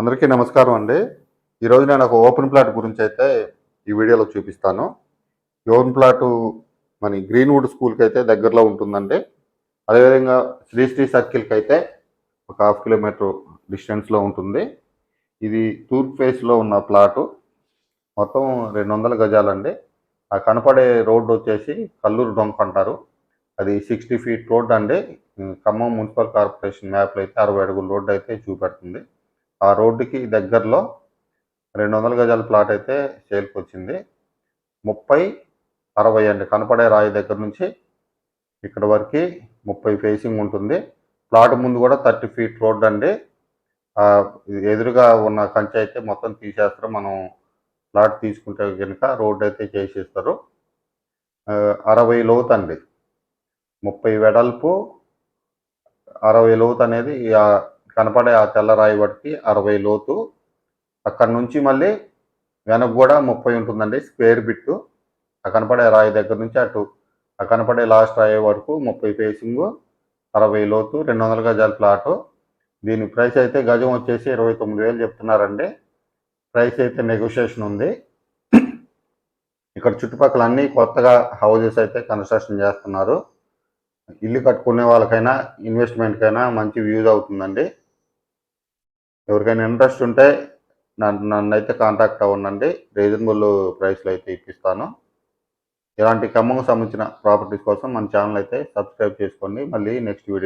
అందరికీ నమస్కారం అండి. ఈరోజు నేను ఒక ఓపెన్ ప్లాట్ గురించి అయితే ఈ వీడియోలో చూపిస్తాను. ఈ ఓపెన్ ప్లాట్ మన గ్రీన్వుడ్ స్కూల్కి అయితే దగ్గరలో ఉంటుందండి. అదేవిధంగా శ్రీశ్రీ సర్కిల్కి అయితే ఒక హాఫ్ కిలోమీటర్ డిస్టెన్స్లో ఉంటుంది. ఇది తూర్పు ఫేస్లో ఉన్న ప్లాటు. మొత్తం రెండు వందల గజాలండి. ఆ కనపడే రోడ్డు వచ్చేసి కల్లూరు డొంక అంటారు. అది సిక్స్టీ ఫీట్ రోడ్ అండి ఖమ్మం మున్సిపల్ కార్పొరేషన్ మ్యాప్లో అయితే అరవై అడుగుల రోడ్డు అయితే చూపెడుతుంది. ఆ రోడ్డుకి దగ్గరలో రెండు వందల గజాల ప్లాట్ అయితే సేల్కి వచ్చింది ముప్పై అరవై అండి. కనపడే రాయి దగ్గర నుంచి ఇక్కడ వరకు ముప్పై ఫేసింగ్ ఉంటుంది. ప్లాట్ ముందు కూడా థర్టీ ఫీట్ రోడ్ అండి. ఎదురుగా ఉన్న కంచె అయితే మొత్తం తీసేస్తారు. మనం ప్లాట్ తీసుకుంటే కనుక రోడ్ అయితే చేసేస్తారు. అరవై లోతు అండి. ముప్పై వెడల్పు అరవై లోతు అనేది కనపడే ఆ తెల్ల రాయి బట్టి అరవై లోతు. అక్కడ నుంచి మళ్ళీ వెనక కూడా ముప్పై ఉంటుందండి స్క్వేర్ బిట్టు. ఆ కనపడే రాయి దగ్గర నుంచి అటు ఆ కనపడే లాస్ట్ రాయి వరకు ముప్పై ఫేసింగ్ అరవై లోతు రెండు వందల గజాల ప్లాటు. దీని ప్రైస్ అయితే గజం వచ్చేసి ఇరవై తొమ్మిది వేలు చెప్తున్నారండి. ప్రైస్ అయితే నెగోషియేషన్ ఉంది. ఇక్కడ చుట్టుపక్కల అన్ని కొత్తగా హౌజెస్ అయితే కన్స్ట్రక్షన్ చేస్తున్నారు. ఇల్లు కట్టుకునే వాళ్ళకైనా ఇన్వెస్ట్మెంట్కైనా మంచి వ్యూజ్ అవుతుందండి. ఎవరికైనా ఇంట్రెస్ట్ ఉంటే నన్ను నన్ను అయితే కాంటాక్ట్ అవ్వండి రీజనబుల్ ప్రైస్లో అయితే ఇప్పిస్తాను. ఇలాంటి ఖమ్మంకు సంబంధించిన ప్రాపర్టీస్ కోసం మన ఛానల్ అయితే సబ్స్క్రైబ్ చేసుకోండి. మళ్ళీ నెక్స్ట్ వీడియో